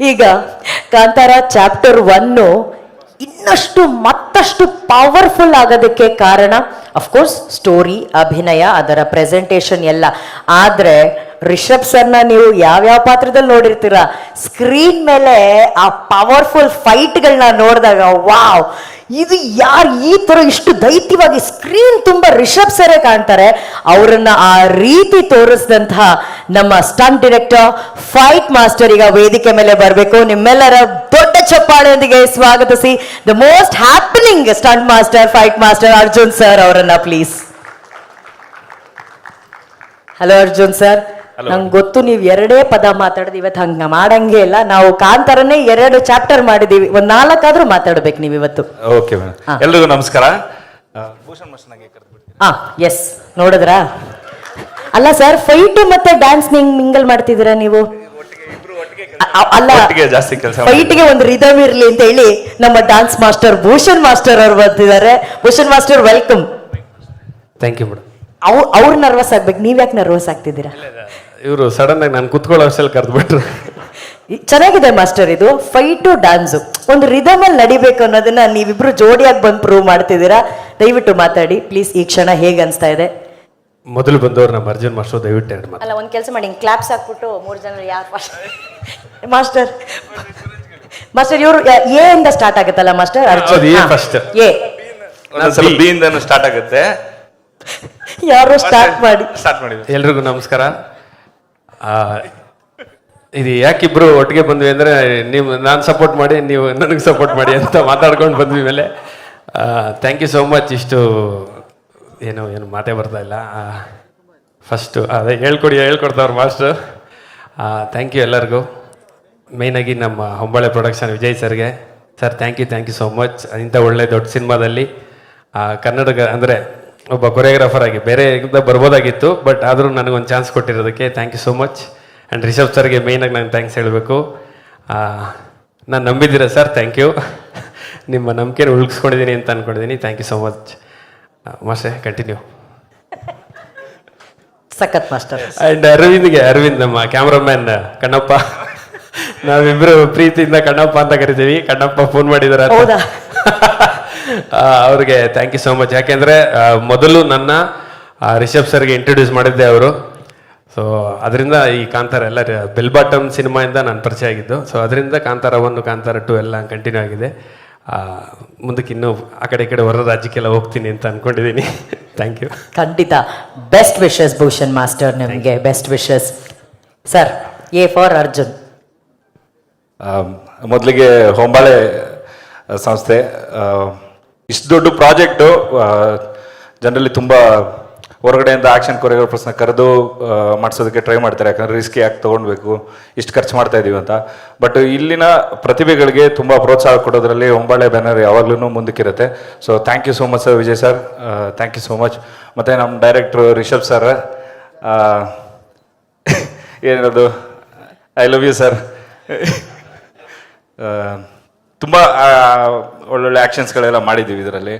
ಈಗ Kantara chapter one ಇನ್ನಷ್ಟು ಮತ್ತಷ್ಟು ಪವರ್ಫುಲ್ ಆಗೋದಕ್ಕೆ ಕಾರಣ ಅಫ್ಕೋರ್ಸ್ ಸ್ಟೋರಿ ಅಭಿನಯ, ಅದರ ಪ್ರೆಸೆಂಟೇಷನ್ ಎಲ್ಲ. ಆದರೆ ರಿಷಬ್ ಸರ್ನ ನೀವು ಯಾವ್ಯಾವ ಪಾತ್ರದಲ್ಲಿ ನೋಡಿರ್ತೀರ? ಸ್ಕ್ರೀನ್ ಮೇಲೆ ಆ ಪವರ್ಫುಲ್ ಫೈಟ್ಗಳನ್ನ ನೋಡಿದಾಗ ವಾವ್ ಇದು ಯಾರು ಈ ತರ ಇಷ್ಟು ದೈತ್ಯವಾಗಿ ಸ್ಕ್ರೀನ್ ತುಂಬಾ ರಿಷಬ್ ಸರೇ ಕಾಣ್ತಾರೆ. ಅವರನ್ನ ಆ ರೀತಿ ತೋರಿಸಿದಂತಹ ನಮ್ಮ ಸ್ಟಂಟ್ ಡಿರೆಕ್ಟರ್ ಫೈಟ್ ಮಾಸ್ಟರ್ ಈಗ ವೇದಿಕೆ ಮೇಲೆ ಬರಬೇಕು. ನಿಮ್ಮೆಲ್ಲರ ದೊಡ್ಡ ಚಪ್ಪಾಳೆಯೊಂದಿಗೆ ಸ್ವಾಗತಿಸಿ the most happening stunt master fight master Arjun sir ಅವರನ್ನ ಪ್ಲೀಸ್ ಹಲೋ ಅರ್ಜುನ್ ಸರ್. ನಂಗೆ ಗೊತ್ತು ನೀವು ಎರಡೇ ಪದ ಮಾತಾಡಿದ್ ಇವತ್ತು ಹಂಗ ಮಾಡಂಗೆ ಇಲ್ಲ. ನಾವು ಕಾಂತಾರನೇ ಎರಡು ಚಾಪ್ಟರ್ ಮಾಡಿದೀವಿ. ಒಂದ್ ನಾಲ್ಕಾದ್ರೂ ಮಾತಾಡ್ಬೇಕು ನೀವು ಇವತ್ತು. ಓಕೆ ಹಾ. ಎಲ್ರಿಗೂ ನಮಸ್ಕಾರ. ಭೂಷಣ್ ಆ ಎಸ್ ನೋಡಿದ್ರಾ? ಅಲ್ಲ ಸರ್ ಫೈಟ್ ಮತ್ತೆ ಡ್ಯಾನ್ಸ್ ನಿಂಗ್ ಮಿಂಗಲ್ ಮಾಡ್ತಿದ್ದೀರಾ ನೀವು? ಅಲ್ಲ ಫೈಟ್ಗೆ ಒಂದು ರಿದಮ್ ಇರ್ಲಿ ಅಂತ ಹೇಳಿ ನಮ್ಮ ಡ್ಯಾನ್ಸ್ ಮಾಸ್ಟರ್ ಭೂಷಣ್ ಮಾಸ್ಟರ್ ಅವರು ಬರ್ತಿದ್ದಾರೆ. Bhushan master welcome thank you madam ಅವ್ ಅವ್ರು ನರ್ವಸ್ ಆಗ್ಬೇಕು ನೀವ್ ಯಾಕೆ ನರ್ವಸ್ ಆಗ್ತಿದ್ದೀರಾ? ಇವರು ಸಡನ್ ಆಗಿ ನಾನು ಕುತ್ಕೊಳ್ಳೋ ಅಷ್ಟಲ್ಲಿ ಕರೆದ್ಬಿಟ್ರು ಈ- ಚೆನ್ನಾಗಿದೆ ಮಾಸ್ಟರ್ ಇದು. ಫೈಟು ಡ್ಯಾನ್ಸ್ ಒಂದು ರಿದಮ್ ಅಲ್ಲಿ ನಡಿಬೇಕು ಅನ್ನೋದನ್ನ ನೀವಿಬ್ರು ಜೋಡಿಯಾಗಿ ಬಂದು ಪ್ರೂವ್ ಮಾಡ್ತಿದ್ದೀರಾ? ದಯವಿಟ್ಟು ಮಾತಾಡಿ. ಪ್ಲೀಸ್ ಈ ಕ್ಷಣ ಹೇಗೆ ಅನ್ಸ್ತಾ ಇದೆ? ಮೊದಲು ಬಂದವರು ನಮ್ಮ ಅರ್ಜುನ್ ಮಾಸ್ಟರ್ ದಯವಿಟ್ಟು ಎರಡು ಮಾತು. ಅಲ್ಲ ಒಂದು ಕೆಲಸ ಮಾಡಿ. ಕ್ಲಾಪ್ಸ್ ಹಾಕ್ಬಿಟ್ಟು ಮೂರು ಜನ ಯಾರು ಫಸ್ಟ್ ಮಾಸ್ಟರ್ ಮಾಸ್ಟರ್ ಇವರು ಎ ಇಂದ ಸ್ಟಾರ್ಟ್ ಆಗುತ್ತಲ್ಲ ಮಾಸ್ಟರ್? ಹೌದು, A first. ಎ. ಒಂದೊಂದ್ಸಲ ಬಿ ಇಂದನು ಸ್ಟಾರ್ಟ್ ಆಗುತ್ತೆ. ಯಾರು ಸ್ಟಾರ್ಟ್ ಮಾಡಿ. ಸ್ಟಾರ್ಟ್ ಮಾಡಿ ಎಲ್ರಿಗೂ ನಮಸ್ಕಾರ. ಇದು ಯಾಕಿಬ್ರು ಒಟ್ಟಿಗೆ ಬಂದ್ವಿ ಅಂದರೆ ನೀವು ನಾನು ಸಪೋರ್ಟ್ ಮಾಡಿ ನೀವು ನನಗೆ ಸಪೋರ್ಟ್ ಮಾಡಿ ಅಂತ ಮಾತಾಡ್ಕೊಂಡು ಬಂದ್ವಿ ಮೇಲೆ. ಥ್ಯಾಂಕ್ ಯು ಸೋ ಮಚ್ ಇಷ್ಟು ಏನು ಏನು ಮಾತೇ ಬರ್ತಾ ಇಲ್ಲ. ಫಸ್ಟು ಅದೇ ಹೇಳ್ಕೊಡಿ ಹೇಳ್ಕೊಡ್ತಾವ್ರು ಮಾಸ್ಟ್ರು. ಥ್ಯಾಂಕ್ ಯು ಎಲ್ಲರಿಗೂ. ಮೇಯ್ನಾಗಿ ನಮ್ಮ ಹೊಂಬಳೆ ಪ್ರೊಡಕ್ಷನ್ ವಿಜಯ್ ಸರ್ಗೆ. Sir thank you thank you so much ಇಂಥ ಒಳ್ಳೆ ದೊಡ್ಡ ಸಿನಿಮಾದಲ್ಲಿ ಕನ್ನಡಕ ಕನ್ನಡಗ ಅಂದರೆ ಒಬ್ಬ ಕೊರಿಯೋಗ್ರಾಫರ್ ಆಗಿ ಬೇರೆ ಬರ್ಬೋದಾಗಿತ್ತು ಬಟ್ ಆದರೂ ನನಗೊಂದು chance ಕೊಟ್ಟಿರೋದಕ್ಕೆ thank you so much and Rishab ಸರ್ಗೆ ಮೇಯ್ನಾಗಿ ನಾನು ಥ್ಯಾಂಕ್ಸ್ ಹೇಳಬೇಕು. ನಾನು ನಂಬಿದ್ದೀರ ಸರ್ ಥ್ಯಾಂಕ್ ಯು ನಿಮ್ಮ ನಂಬಿಕೆನ ಉಳಿಸ್ಕೊಂಡಿದ್ದೀನಿ ಅಂತ ಅಂದ್ಕೊಂಡಿದ್ದೀನಿ thank you so much master continue ಸಖತ್ ಮಾಸ್ಟರ್. ಆ್ಯಂಡ್ ಅರವಿಂದ್ಗೆ ಅರವಿಂದ್ ನಮ್ಮ ಕ್ಯಾಮ್ರಾಮ್ಯಾನ್ ಕಣ್ಣಪ್ಪ. ನಾವಿಬ್ಬರು ಪ್ರೀತಿಯಿಂದ ಕಣ್ಣಪ್ಪ ಅಂತ ಕರಿತೀವಿ. ಕಣ್ಣಪ್ಪ ಫೋನ್ ಮಾಡಿದಾರೆ ಅವ್ರಿಗೆ ಥ್ಯಾಂಕ್ ಯು ಸೋ ಮಚ್ ಯಾಕೆಂದ್ರೆ ಮೊದಲು ನನ್ನ ರಿಷಬ್ ಸರ್ಗೆ ಇಂಟ್ರೊಡ್ಯೂಸ್ ಮಾಡಿದ್ದೆ ಅವರು. ಸೊ ಅದರಿಂದ ಈ ಕಾಂತಾರ ಎಲ್ಲ ಬೆಲ್ ಬಾಟಮ್ ಸಿನಿಮಾಯಿಂದ ನಾನು ಪರಿಚಯ ಆಗಿದ್ದು. ಸೊ ಅದರಿಂದ ಕಾಂತಾರ ಒಂದು ಕಾಂತಾರ ಟು ಎಲ್ಲ ಕಂಟಿನ್ಯೂ ಆಗಿದೆ. ಆ, ಮುಂದಕ್ಕೆ ಇನ್ನೂ ಆ ಕಡೆ ಈ ಕಡೆ ಹೊರ ರಾಜ್ಯಕ್ಕೆಲ್ಲ ಹೋಗ್ತೀನಿ ಅಂತ ಅನ್ಕೊಂಡಿದ್ದೀನಿ. ಥ್ಯಾಂಕ್ ಯು ಖಂಡಿತ. ಬೆಸ್ಟ್ ವಿಶಸ್ ಭೂಷಣ್ ಮಾಸ್ಟರ್ ನಿಮಗೆ. Best wishes sir a for Arjun. ಮೊದಲಿಗೆ ಹೊಂಬಾಳೆ ಸಂಸ್ಥೆ. ಇಷ್ಟು ದೊಡ್ಡ ಪ್ರಾಜೆಕ್ಟು ಜನರಲಿ ತುಂಬ ಹೊರಗಡೆಯಿಂದ ಆಕ್ಷನ್ ಕೊರಿಯೋಗ್ರಾಫರ್ಸ್ನ ಕರೆದು ಮಾಡಿಸೋದಕ್ಕೆ ಟ್ರೈ ಮಾಡ್ತಾರೆ. ಯಾಕಂದರೆ ರಿಸ್ಕ್ ಯಾಕೆ ತೊಗೊಳ್ಬೇಕು ಇಷ್ಟು ಖರ್ಚು ಮಾಡ್ತಾ ಇದ್ದೀವಿ ಅಂತ. ಬಟ್ ಇಲ್ಲಿನ ಪ್ರತಿಭೆಗಳಿಗೆ ತುಂಬ ಪ್ರೋತ್ಸಾಹ ಕೊಡೋದ್ರಲ್ಲಿ ಒಂಬಾಳೆ ಬ್ಯಾನರ್ ಯಾವಾಗಲೂ ಮುಂದಕ್ಕಿರುತ್ತೆ. So thank you so much sir Vijay sir thank you so much ಮತ್ತು ನಮ್ಮ ಡೈರೆಕ್ಟ್ರು ರಿಷಬ್ ಸರ್ ಏನದು ಐ ಲವ್ ಯು ಸರ್ ತುಂಬ ಒಳ್ಳೊಳ್ಳೆ ಆ್ಯಕ್ಷನ್ಸ್ಗಳೆಲ್ಲ ಮಾಡಿದ್ದೀವಿ ಇದರಲ್ಲಿ.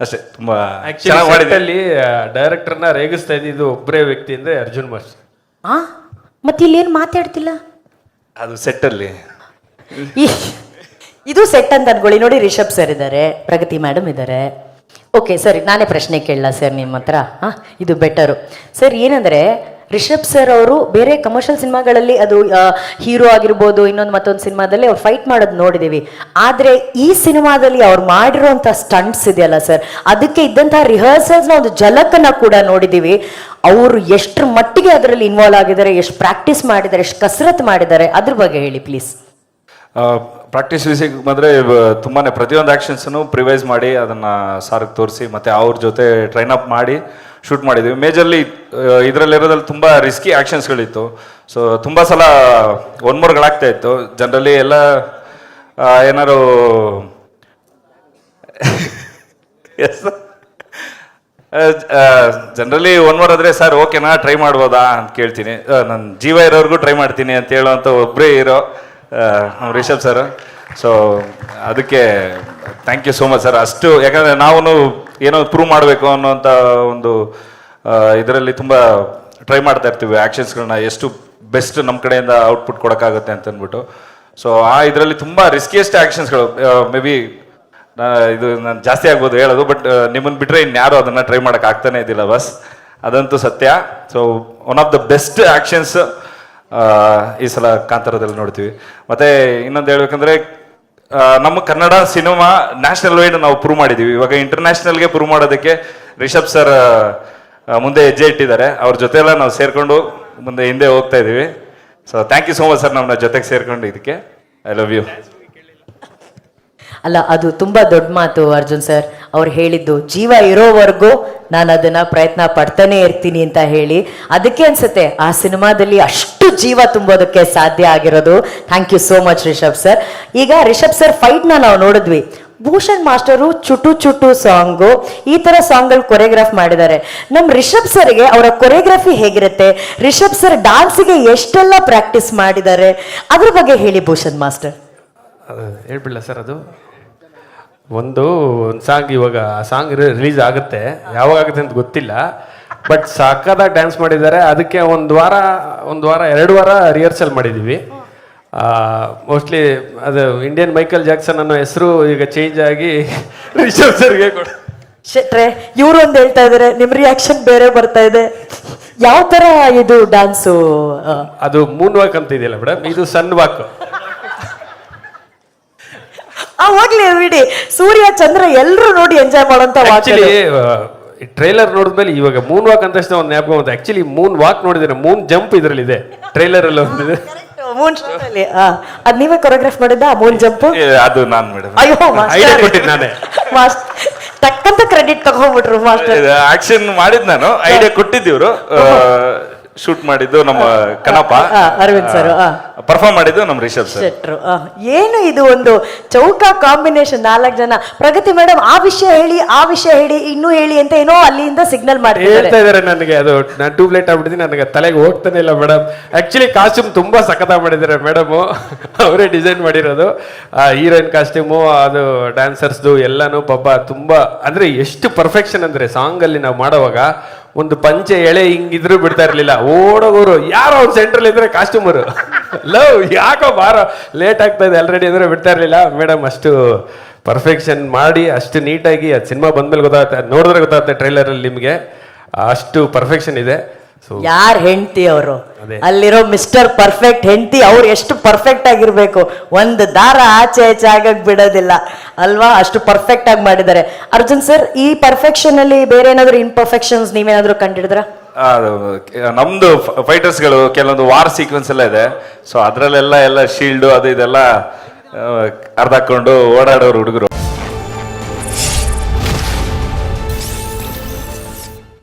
ಅಷ್ಟೇ ತುಂಬ ಆಕ್ಚುಲಿ ಡೈರೆಕ್ಟರ್ನ ರೇಗಿಸ್ತಾ ಇದ್ದಿದ್ದು ಒಬ್ಬರೇ ವ್ಯಕ್ತಿ ಅಂದರೆ ಅರ್ಜುನ್ ಮಾಸ್ ಆ? ಮತ್ತೆ ಇಲ್ಲೇನು ಮಾತಾಡ್ತಿಲ್ಲ? ಅದು ಸೆಟ್ಟಲ್ಲಿ ಅಲ್ಲಿ. ಇದು ಸೆಟ್ ಅಂತ ಅನ್ಕೊಳ್ಳಿ ನೋಡಿ ರಿಷಬ್ ಸರ್ ಇದ್ದಾರೆ ಪ್ರಗತಿ ಮೇಡಮ್ ಇದ್ದಾರೆ. ಓಕೆ ಸರಿ ನಾನೇ ಪ್ರಶ್ನೆ ಕೇಳಲ್ಲ ಸರ್ ನಿಮ್ಮ ಹತ್ರ ಹಾಂ ಇದು ಬೆಟರು ಸರ್ ಏನಂದರೆ ರಿಷಬ್ ಸರ್ ಅವರು ಬೇರೆ ಕಮರ್ಷಿಯಲ್ ಸಿನಿಮಾಗಳಲ್ಲಿ ಅದು ಹೀರೋ ಆಗಿರ್ಬೋದು, ಇನ್ನೊಂದು ಮತ್ತೊಂದು ಸಿನಿಮಾದಲ್ಲಿ ಅವ್ರು ಫೈಟ್ ಮಾಡೋದು ನೋಡಿದ್ದೀವಿ ಆದರೆ ಈ ಸಿನಿಮಾದಲ್ಲಿ ಅವ್ರು ಮಾಡಿರೋಂಥ ಸ್ಟಂಟ್ಸ್ ಇದೆಯಲ್ಲ ಸರ್ ಅದಕ್ಕೆ ಇದ್ದಂತಹ ರಿಹರ್ಸಲ್ಸ್ನ ಒಂದು ಝಲಕನ್ನು ಕೂಡ ನೋಡಿದ್ದೀವಿ ಅವರು ಎಷ್ಟರ ಮಟ್ಟಿಗೆ ಅದರಲ್ಲಿ ಇನ್ವಾಲ್ವ್ ಆಗಿದ್ದಾರೆ, ಎಷ್ಟು ಪ್ರಾಕ್ಟೀಸ್ ಮಾಡಿದ್ದಾರೆ, ಎಷ್ಟು ಕಸರತ್ತು ಮಾಡಿದ್ದಾರೆ, ಅದ್ರ ಬಗ್ಗೆ ಹೇಳಿ ಪ್ಲೀಸ್ ಪ್ರಾಕ್ಟೀಸ್ ವಿಸಿಗೆ ಬಂದರೆ ತುಂಬಾ ಪ್ರತಿಯೊಂದು ಆ್ಯಕ್ಷನ್ಸನ್ನು ಪ್ರಿವೈಸ್ ಮಾಡಿ, ಅದನ್ನು ಸಾರಿಗೆ ತೋರಿಸಿ, ಮತ್ತು ಅವ್ರ ಜೊತೆ ಟ್ರೈನ್ ಅಪ್ ಮಾಡಿ ಶೂಟ್ ಮಾಡಿದ್ದೀವಿ ಮೇಜರ್ಲಿ ಇದರಲ್ಲಿರೋದ್ರಲ್ಲಿ ತುಂಬ ರಿಸ್ಕಿ ಆ್ಯಕ್ಷನ್ಸ್ಗಳಿತ್ತು ಸೊ ತುಂಬ ಸಲ ಒನ್ ಮೋರ್ಗಳಾಗ್ತಾ ಇತ್ತು. ಜನರಲಿ ಎಲ್ಲ ಏನಾರು ಎಸ್ ಜನರಲಿ ಒನ್ ಮೋರ್ ಆದರೆ, ಸರ್, ಓಕೆನಾ, ಟ್ರೈ ಮಾಡ್ಬೋದಾ? ಅಂತ ಕೇಳ್ತೀನಿ. ನನ್ನ ಜೀವ ಇರೋರ್ಗೂ ಟ್ರೈ ಮಾಡ್ತೀನಿ ಅಂತ ಹೇಳೋವಂಥ ಒಬ್ಬರೇ ಇರೋ ರಿಷಬ್ ಸರ್. ಸೊ ಅದಕ್ಕೆ thank you so much sir. ಅಷ್ಟು, ಯಾಕಂದರೆ ನಾವು ಏನೋ ಪ್ರೂವ್ ಮಾಡಬೇಕು ಅನ್ನೋಂಥ ಒಂದು ಇದರಲ್ಲಿ ತುಂಬ ಟ್ರೈ ಮಾಡ್ತಾ ಇರ್ತೀವಿ ಆ್ಯಕ್ಷನ್ಸ್ಗಳನ್ನ ಎಷ್ಟು ಬೆಸ್ಟ್ ನಮ್ಮ ಕಡೆಯಿಂದ ಔಟ್ಪುಟ್ ಕೊಡೋಕ್ಕಾಗುತ್ತೆ ಅಂತ ಅಂದ್ಬಿಟ್ಟು ಸೊ ಆ ಇದರಲ್ಲಿ ತುಂಬ ರಿಸ್ಕಿಯೆಸ್ಟ್ ಆ್ಯಕ್ಷನ್ಸ್ಗಳು ಮೇ ಬಿ ಇದು ನಾನು ಜಾಸ್ತಿ ಆಗ್ಬೋದು ಹೇಳೋದು ಬಟ್ ನಿಮ್ಮನ್ನು ಬಿಟ್ಟರೆ ಇನ್ಯಾರು ಅದನ್ನು ಟ್ರೈ ಮಾಡೋಕೆ ಆಗ್ತಾನೇ ಇದ್ದಿಲ್ಲ ಬಸ್ ಅದಂತೂ ಸತ್ಯ. So one of the best actions ಈ ಸಲ ಕಾಂತಾರದಲ್ಲಿ ನೋಡ್ತೀವಿ. ಮತ್ತು ಇನ್ನೊಂದು ಹೇಳ್ಬೇಕಂದ್ರೆ ನಮ್ಮ ಕನ್ನಡ ಸಿನಿಮಾ ನ್ಯಾಷನಲ್ ವೈಡ್ ನಾವು ಪ್ರೂವ್ ಮಾಡಿದ್ದೀವಿ ಇವಾಗ ಇಂಟರ್ನ್ಯಾಷನಲ್ಗೆ ಪ್ರೂವ್ ಮಾಡೋದಕ್ಕೆ ರಿಷಬ್ ಸರ್ ಮುಂದೆ ಹೆಜ್ಜೆ ಇಟ್ಟಿದ್ದಾರೆ. ಅವ್ರ ಜೊತೆ ಎಲ್ಲ ನಾವು ಸೇರ್ಕೊಂಡು ಮುಂದೆ ಹಿಂದೆ ಹೋಗ್ತಾ ಇದ್ದೀವಿ. So thank you so much sir ನಮ್ಮ ಜೊತೆಗೆ ಸೇರ್ಕೊಂಡು ಇದಕ್ಕೆ. ಐ ಲವ್ ಯು ಅಲ್ಲ, ಅದು ತುಂಬಾ ದೊಡ್ಡ ಮಾತು ಅರ್ಜುನ್ ಸರ್. ಅವ್ರು ಹೇಳಿದ್ದು, ಜೀವ ಇರೋವರೆಗೂ ನಾನು ಅದನ್ನ ಪ್ರಯತ್ನ ಪಡ್ತಾನೆ ಇರ್ತೀನಿ ಅಂತ ಹೇಳಿ. ಅದಕ್ಕೆ ಅನ್ಸುತ್ತೆ, ಆ ಸಿನಿಮಾದಲ್ಲಿ ಅಷ್ಟು ಜೀವ ತುಂಬೋದಕ್ಕೆ ಸಾಧ್ಯ ಆಗಿರೋದು. Thank you so much Rishab sir ಈಗ ರಿಷಬ್ ಸರ್ ಫೈಟ್ನ ನಾವು ನೋಡಿದ್ವಿ. ಭೂಷಣ್ ಮಾಸ್ಟರು ಚುಟು ಚುಟು ಸಾಂಗು, ಈ ಥರ ಸಾಂಗ್ಗಳು ಕೊರಿಯೋಗ್ರಾಫ್ ಮಾಡಿದ್ದಾರೆ. ನಮ್ಮ ರಿಷಬ್ ಸರ್ಗೆ ಅವರ ಕೊರಿಯೋಗ್ರಫಿ ಹೇಗಿರುತ್ತೆ? ರಿಷಬ್ ಸರ್ ಡಾನ್ಸಿಗೆ ಎಷ್ಟೆಲ್ಲ ಪ್ರಾಕ್ಟೀಸ್ ಮಾಡಿದ್ದಾರೆ? ಅದ್ರ ಬಗ್ಗೆ ಹೇಳಿ ಭೂಷಣ್ ಮಾಸ್ಟರ್. ಹೇಳ್ಬಿಡಲ್ಲ ಸರ್ ಅದು? ಒಂದು ಒಂದು ಸಾಂಗ್ ಇವಾಗ ಆ ಸಾಂಗ್ ರಿಲೀಸ್ ಆಗುತ್ತೆ. ಯಾವಾಗ ಆಗುತ್ತೆ ಅಂತ ಗೊತ್ತಿಲ್ಲ. ಬಟ್ ಸಾಕಾದ ಡ್ಯಾನ್ಸ್ ಮಾಡಿದ್ದಾರೆ. ಅದಕ್ಕೆ ಒಂದು ವಾರ ಒಂದು ವಾರ ಎರಡು ವಾರ ರಿಹರ್ಸಲ್ ಮಾಡಿದ್ದೀವಿ ಮೋಸ್ಟ್ಲಿ ಅದು ಇಂಡಿಯನ್ ಮೈಕಲ್ ಜಾಕ್ಸನ್ ಅನ್ನೋ ಹೆಸರು ಈಗ ಚೇಂಜ್ ಆಗಿ ರಿಷಬ್ ಸರ್ಗೆ ಕೊಡ ಶೆಟ್ರೆ ಇವರು ಒಂದು ಹೇಳ್ತಾ ಇದಾರೆ ನಿಮ್ ರಿಯಾಕ್ಷನ್ ಬೇರೆ ಬರ್ತಾ ಇದೆ. ಯಾವ ತರ ಇದು ಡ್ಯಾನ್ಸು ಅದು ಮೂನ್ ವಾಕ್ ಅಂತ ಇದೆಯಲ್ಲ ಮೇಡಮ್ ಇದು ಸನ್ ವಾಕ್ ಹೋಗ್ಲಿ ಬಿಡಿ ಸೂರ್ಯ ಚಂದ್ರ ಎಲ್ಲರೂ ನೋಡಿ ಎಂಜಾಯ್ ಮಾಡೋಂತ ಆಕ್ಚುಲಿ ಟ್ರೈಲರ್ ನೋಡಿದ್ಮೇಲೆ ಇವಾಗ ಮೂನ್ ವಾಕ್ ಅಂತ ಒಂದು ಜ್ಞಾಪಕ ಬಂತು. ಆಕ್ಚುಲಿ ಮೂನ್ ವಾಕ್ ನೋಡಿದ್ರೆ ಮೂನ್ ಜಂಪ್ ಇದರಲ್ಲಿ ಇದೆ ಟ್ರೈಲರ್ ಅಲ್ಲಿ ಒಂದಿದೆ ಮೂನ್ ಅಲ್ಲಿ. ಅದ್ ನೀವೇ ಕೊರಿಯೋಗ್ರಾಫ್ ಮಾಡಿದ್ದ? ಮೂನ್ ಜಂಪ್ ಅದು ನಾನು ಮೇಡಮ್ ಅಯ್ಯೋ ಐಡಿಯಾ ಕೊಟ್ಟಿದ್ದು ನಾನೇ. ಮಾಸ್ಟರ್ ತಕ್ಕಂತ ಕ್ರೆಡಿಟ್ ತಗೊಂಡ್ಬಿಟ್ರು ಮಾಸ್ಟರ್ ಆಕ್ಷನ್ ಮಾಡಿದ್ ನಾನು. ಐಡಿಯಾ ಕೊಟ್ಟಿದ್ದೀವ್ರು ಶೂಟ್ ಮಾಡಿದ್ದು ನಮ್ಮ ಕನಪ. ಆ, ಅರವಿಂದ್ ಸರ್ ಆ. ಪರ್ಫಾರ್ಮ್ ಮಾಡಿದ್ದು ನಮ್ಮ ರಿಷಬ್ ಸರ್. ಶೆಟ್ರು ಆ, ಏನು ಇದು ಒಂದು ಚೌಕ ಕಾಂಬಿನೇಷನ್ ನಾಲ್ಕು ಜನ? ಪ್ರಗತಿ ಮೇಡಮ್ ಆ ವಿಷಯ ಹೇಳಿ ಆ ವಿಷಯ ಹೇಳಿ ಇನ್ನೂ ಹೇಳಿ ಅಂತ ಏನೋ ಅಲ್ಲಿಂದ ಸಿಗ್ನಲ್ ಮಾಡ್ತಿದ್ದಾರೆ. ಹೇಳ್ತಾ ಇದಾರೆ ನನಗೆ ಅದು ನಾನು ಟ್ಯೂಬ್ ಲೈಟ್ ಆಗ್ಬಿಟ್ಟಿದ್ದೀನಿ ನನಗೆ ತಲೆಗೆ ಹೋಗ್ತಾನೆ ಇಲ್ಲ ಮೇಡಮ್ ಆಕ್ಚುಲಿ ಕಾಸ್ಟ್ಯೂಮ್ ತುಂಬಾ ಸಖತ ಮಾಡಿದ್ದಾರೆ ಮೇಡಮ್ ಅವರೇ ಡಿಸೈನ್ ಮಾಡಿರೋದು. ಆ ಹೀರೋಯಿನ್ ಕಾಸ್ಟ್ಯೂಮು ಅದು ಡ್ಯಾನ್ಸರ್ಸ್ದು ಎಲ್ಲಾನು ಪಾಪ ತುಂಬಾ ಅಂದ್ರೆ ಎಷ್ಟು ಪರ್ಫೆಕ್ಷನ್ ಅಂದ್ರೆ ಸಾಂಗ್ ಅಲ್ಲಿ ನಾವು ಮಾಡುವಾಗ ಒಂದು ಪಂಚೆ ಎಳೆ ಹಿಂಗಿದ್ರು ಬಿಡ್ತಾ ಇರ್ಲಿಲ್ಲ. ಓಡೋಗೋರು, ಯಾರೋ ಅವ್ರು ಸೆಂಟ್ರಲ್ ಇದ್ರೆ ಕಾಸ್ಟ್ಯೂಮರು ಲವ್ ಯಾಕೋ ಬಾರೋ. ಲೇಟ್ ಆಗ್ತಾ ಇದೆ ಆಲ್ರೆಡಿ ಅಂದ್ರೆ ಬಿಡ್ತಾ ಇರ್ಲಿಲ್ಲ. ಮೇಡಮ್ ಅಷ್ಟು ಪರ್ಫೆಕ್ಷನ್ ಮಾಡಿ, ಅಷ್ಟು ನೀಟಾಗಿ ಅದು ಸಿನಿಮಾ ಬಂದ್ಮೇಲೆ ಗೊತ್ತಾಗುತ್ತೆ. ನೋಡಿದ್ರೆ ಗೊತ್ತಾಗುತ್ತೆ ಟ್ರೈಲರಲ್ಲಿ ನಿಮಗೆ. ಅಷ್ಟು ಪರ್ಫೆಕ್ಷನ್ ಇದೆ. ಯಾರ್ ಹೆಂಡತಿ ಅವರು? ಅಲ್ಲಿರೋ ಮಿಸ್ಟರ್ ಪರ್ಫೆಕ್ಟ್ ಹೆಂಡತಿ ಅವ್ರು ಎಷ್ಟು ಪರ್ಫೆಕ್ಟ್ ಆಗಿರ್ಬೇಕು. ಒಂದು ದಾರ ಆಚೆ ಆಚೆ ಆಗಕ್ ಬಿಡೋದಿಲ್ಲ. ಅಲ್ವಾ? ಅಷ್ಟು ಪರ್ಫೆಕ್ಟ್ ಆಗಿ ಮಾಡಿದ್ದಾರೆ. ಅರ್ಜುನ್ ಸರ್ ಈ ಪರ್ಫೆಕ್ಷನ್ ಅಲ್ಲಿ ಬೇರೆ ಏನಾದ್ರು ಇನ್ಪರ್ಫೆಕ್ಷನ್ಸ್ ನೀವೇನಾದ್ರೂ ಕಂಡಿಡಿದ್ರ? ನಮ್ದು ಫೈಟರ್ಸ್ಗಳು ಕೆಲವೊಂದು ವಾರ್ ಸೀಕ್ವೆನ್ಸ್ ಎಲ್ಲ ಇದೆ. ಸೊ ಅದ್ರಲ್ಲೆಲ್ಲ ಎಲ್ಲ ಶೀಲ್ಡ್ ಅದು ಇದೆಲ್ಲ ಅರ್ಧ ಹಾಕೊಂಡು ಓಡಾಡೋರು ಹುಡುಗರು.